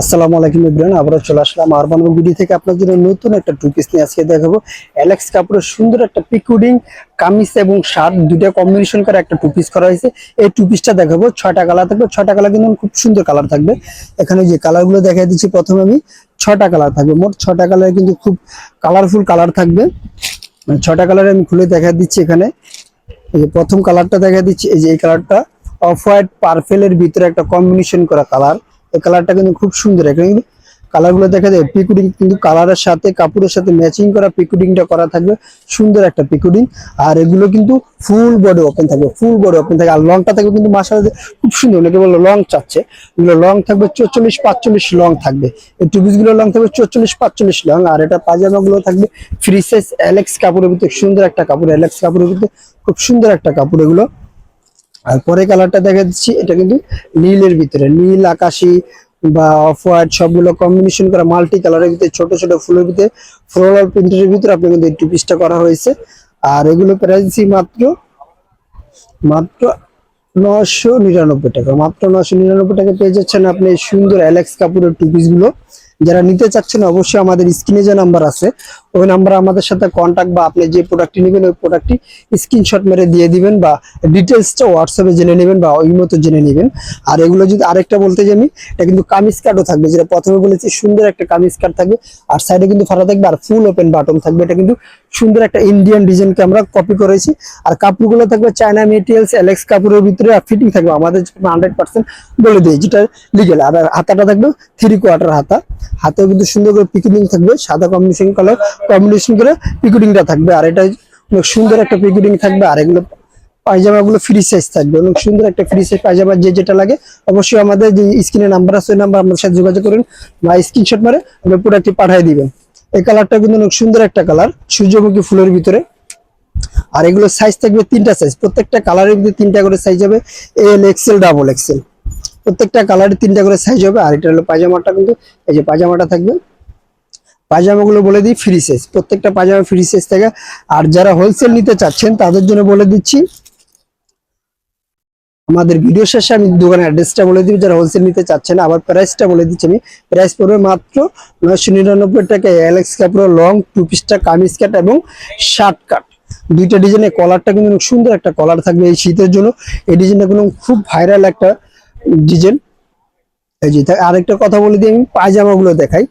আসসালামু আলাইকুম ইব্রাহিম, আবারও চলে আসলাম আরবান ভিডিও থেকে আপনার জন্য নতুন একটা টু পিস নিয়ে আজকে দেখাবো। অ্যালেক্স কাপড়ের সুন্দর একটা পিকুডিং কামিজ এবং শার্ট দুটো কম্বিনেশন করে একটা টু পিস করা হয়েছে। এই টু পিসটা দেখাবো, ছয়টা কালার থাকবে, ছয়টা কালার কিন্তু খুব সুন্দর কালার থাকবে। এখানে যে কালারগুলো দেখা দিচ্ছি, প্রথমে আমি ছটা কালার থাকবে, মোট ছটা কালার কিন্তু খুব কালারফুল কালার থাকবে। মানে ছটা কালার আমি খুলে দেখা দিচ্ছি এখানে। এই যে প্রথম কালারটা দেখা দিচ্ছি, এই যে এই কালারটা অফ হোয়াইট পার্পেলের ভিতরে একটা কম্বিনেশন করা কালার কালারটা কিন্তু খুব সুন্দর। এখানে কিন্তু কালারগুলো দেখা যায়, পিকুডিং কিন্তু কালারের সাথে, কাপড়ের সাথে ম্যাচিং করা পিকুডিংটা করা থাকবে। সুন্দর একটা পিকুডিং। আর এগুলো কিন্তু ফুল বডি ওপেন থাকবে ফুল বডি ওপেন থাকবে। আর লংটা থাকবে কিন্তু মাসাল খুব সুন্দর, অনেকে বলল লং চাচ্ছে। এগুলো লং থাকবে চল্লিশ পাঁচচল্লিশ লং থাকবে। এই টুপিসগুলো লং থাকবে চল্লিশ পাঁচচল্লিশ লং আর এটা পাজামা গুলো থাকবে ফ্রি সাইজ অ্যালেক্স কাপড়ের ভিতরে। সুন্দর একটা কাপড় অ্যালেক্স কাপড়ের ভিতরে। খুব সুন্দর একটা কাপড় এগুলো। আর পরে কালারটা দেখা দিচ্ছি, এটা কিন্তু নীলের ভিতরে। নীল, আকাশি বা অফ হোয়াইট সবগুলো কম্বিনেশন করা মাল্টি কালারের ভিতরে, ছোট ছোট ফুলের ভিতরে ফ্লোরাল প্রিন্টের ভিতরে আপনি কিন্তু এই টু পিসটা করা হয়েছে। আর এগুলো প্রাইস মাত্র মাত্র নশো নিরানব্বই টাকা। মাত্র নশো নিরানব্বই টাকা পেয়ে যাচ্ছেন আপনি সুন্দর অ্যালেক্স কাপুরের টু পিসগুলো। যারা নিতে চাচ্ছেন, অবশ্যই আমাদের স্ক্রিনে যে নাম্বার আছে ওই নাম্বার আমাদের সাথে কন্ট্যাক্ট বা আপনি যে প্রোডাক্টটি নেবেন, ওই প্রোডাক্টটি স্ক্রিনশট মেরে দিয়ে দিবেন বা ডিটেলসটা হোয়াটসঅ্যাপে জেনে নেবেন বা ওই মতো জেনে নেবেন। আর এগুলো যদি আরেকটা বলতে জানি এটা কিন্তু কামিজ কাটও থাকবে। যেটা প্রথমে বলেছি, সুন্দর একটা কামিজ কাট থাকবে। আর সাইডে কিন্তু ফাটা থাকবে, আর ফুল ওপেন বাটন থাকবে। এটা কিন্তু সুন্দর একটা ইন্ডিয়ান ডিজাইনকে আমরা কপি করেছি। আর কাপড়গুলো থাকবে চায়না মেটেরিয়ালস অ্যালেক্স কাপড়ের ভিতরে, আর ফিটিং থাকবে। আমাদের হান্ড্রেড পার্সেন্ট বলে দিই, যেটা লিগেল আর হাতাটা থাকবে থ্রি কোয়ার্টার হাতা। হাতেও কিন্তু সুন্দর করে পিকুডিং থাকবে, সাদা কম্বিনেশন কালার কম্বিনেশন করে পিকুডিংটা থাকবে। আর এটা অনেক সুন্দর একটা পিকুডিং থাকবে, আর এগুলো পায়জামা গুলো ফ্রি সাইজ থাকবে। অনেক সুন্দর একটা ফ্রি সাইজ পায়জামা যে যেটা লাগে, অবশ্যই আমাদের যে স্ক্রিনে নাম্বার আছে, ওই নাম্বার আমাদের সাথে যোগাযোগ করুন। বা স্ক্রিনশট মারে আপনি প্রোডাক্টটি পাঠিয়ে দিবেন। এই কালারটা কিন্তু অনেক সুন্দর একটা কালার সূর্যমুখী ফুলের ভিতরে। আর এগুলো সাইজ থাকবে তিনটা সাইজ প্রত্যেকটা কালারের ভিতরে তিনটা করে সাইজ হবে এল এক্সেল ডাবল এক্সেল প্রত্যেকটা কালারে তিনটা করে সাইজ হবে, আর এটা হলো পায়জামাটা কিন্তু, এই যে পায়জামাটা থাকবে পায়জামাগুলো বলে দিই ফ্রি সাইজ প্রত্যেকটা পায়জামা ফ্রি সাইজ থাকে। আর যারা হোলসেল নিতে চাচ্ছেন, তাদের জন্য বলে দিচ্ছি, আমাদের ভিডিও শেষে আমি দোকানের অ্যাড্রেসটা বলে দিই। যারা হোলসেল নিতে চাচ্ছেন, আবার প্রাইসটা বলে দিচ্ছি আমি। প্রাইস পড়বে মাত্র নয়শো নিরানব্বই টাকা। অ্যালেক্স কাপড় লং টু পিসটা কামিজ কাট এবং শার্ট কাট দুইটা ডিজাইনের কলারটা কিন্তু সুন্দর একটা কলার থাকবে এই শীতের জন্য। এই ডিজাইনটা কিন্তু খুব ভাইরাল একটা ডিজাইন এই যে আরেকটা কথা বলে দিই, আমি পায়জামা গুলো দেখাই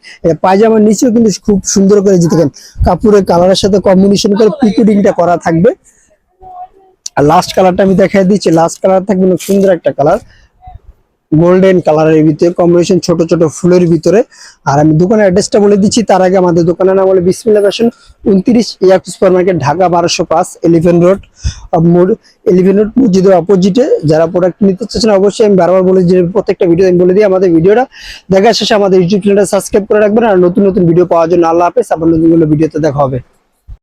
পায়জামার নিচেও কিন্তু খুব সুন্দর করে যে দেখেন, কাপড়ের কালারের সাথে কম্বিনেশন করে পিকুডিংটা করা থাকবে। আর লাস্ট কালারটা আমি দেখাই দিচ্ছি লাস্ট কালার থাকবে সুন্দর একটা কালার গোল্ডেন কালারের ভিতরে কম্বিনেশন ছোট ছোট ফুলের ভিতরে। আর আমি দোকানের অ্যাড্রেসটা বলে দিচ্ছি, তার আগে আমাদের দোকানের নাম হলো বিসমিল্লা ফ্যাশন উনত্রিশ ইয়াক সুপার মার্কেট ঢাকা বারোশো পাঁচ এলিভেন রোড এলিভেন রোড মসজিদের অপোজিটে যারা প্রোডাক্ট নিতে চাচ্ছেন, অবশ্যই আমি বারবার বলে যে প্রত্যেকটা ভিডিও আমি বলে দিই আমাদের ভিডিওটা দেখা শেষে আমাদের ইউটিউব চ্যানেলটা সাবস্ক্রাইব করে রাখবেন, আর নতুন নতুন ভিডিও পাওয়ার জন্য আল্লাহ হাফেজ। আবার নতুন ভিডিওতে দেখা হবে।